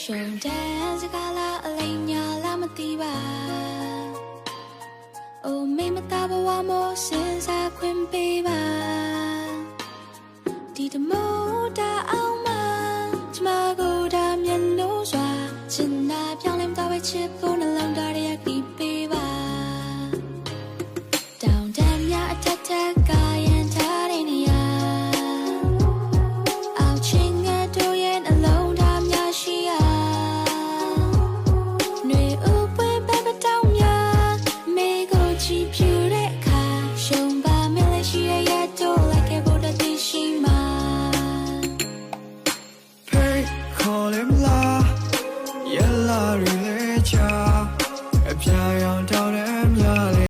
ရှင်တဲစကားလာအလိမ်ညာလာမသိပါအိုမေမတာဘဝမောစင်စားခွင့်ပေးပါဒီတမောတာအောင်မကျမကိုဒါမျက်နှိုးစွာချင်နာပြောင်းလဲမသွားပဲချစ်ဖို့နှလုံးသား Yeah, la, really, child. If you're on, don't